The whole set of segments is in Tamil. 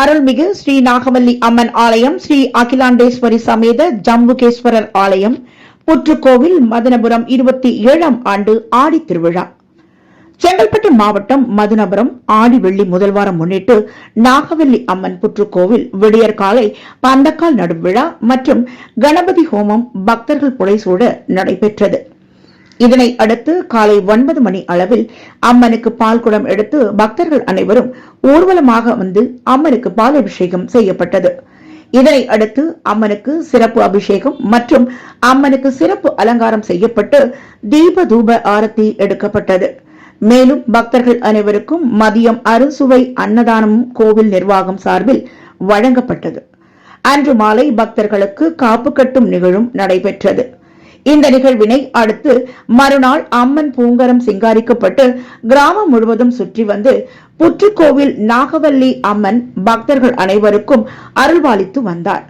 அருள்மிகு ஸ்ரீ நாகவல்லி அம்மன் ஆலயம் ஸ்ரீ அகிலாண்டேஸ்வரி சமேத ஜம்புகேஸ்வரர் ஆலயம் புற்றுக்கோவில் மதனபுரம் இருபத்தி ஏழாம் ஆண்டு ஆடி திருவிழா. செங்கல்பட்டு மாவட்டம் மதுனபுரம் ஆடி வெள்ளி முதல் வாரம் முன்னிட்டு நாகவல்லி அம்மன் புற்றுக்கோவில் விடியற் காலை பந்தக்கால் நடும் விழா மற்றும் கணபதி ஹோமம் பக்தர்கள் புடைசூட நடைபெற்றது. இதனை அடுத்து காலை ஒன்பது மணி அளவில் அம்மனுக்கு பால் குடம் எடுத்து பக்தர்கள் அனைவரும் ஊர்வலமாக வந்து அம்மனுக்கு பால் அபிஷேகம் செய்யப்பட்டது. இதனை அடுத்து அம்மனுக்கு சிறப்பு அபிஷேகம் மற்றும் அம்மனுக்கு சிறப்பு அலங்காரம் செய்யப்பட்டு தீப தூப ஆரத்தி எடுக்கப்பட்டது. மேலும் பக்தர்கள் அனைவருக்கும் மதியம் அறுசுவை அன்னதானமும் கோவில் நிர்வாகம் சார்பில் வழங்கப்பட்டது. அன்று மாலை பக்தர்களுக்கு காப்பு கட்டும் நிகழும் நடைபெற்றது. இந்த நிகழ்வினை அடுத்து மறுநாள் அம்மன் பூங்கரம் சிங்காரிக்கப்பட்டு கிராமம் முழுவதும் சுற்றி வந்து புற்றுக்கோவில் நாகவல்லி அம்மன் பக்தர்கள் அனைவருக்கும் அருள்வாளித்து வந்தார்.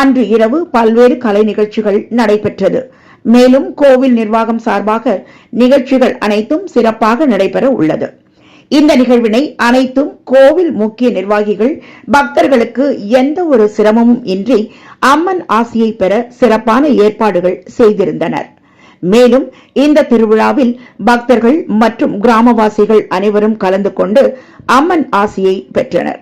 அன்று இரவு பல்வேறு கலை நிகழ்ச்சிகள் நடைபெற்றது. மேலும் கோவில் நிர்வாகம் சார்பாக நிகழ்ச்சிகள் அனைத்தும் சிறப்பாக நடைபெற உள்ளது. இந்த நிகழ்வினை அனைத்தும் கோவில் முக்கிய நிர்வாகிகள் பக்தர்களுக்கு எந்த ஒரு சிரமமும் இன்றி அம்மன் ஆசியை பெற சிறப்பான ஏற்பாடுகள் செய்திருந்தனர். மேலும் இந்த திருவிழாவில் பக்தர்கள் மற்றும் கிராமவாசிகள் அனைவரும் கலந்து கொண்டு அம்மன் ஆசியை பெற்றனர்.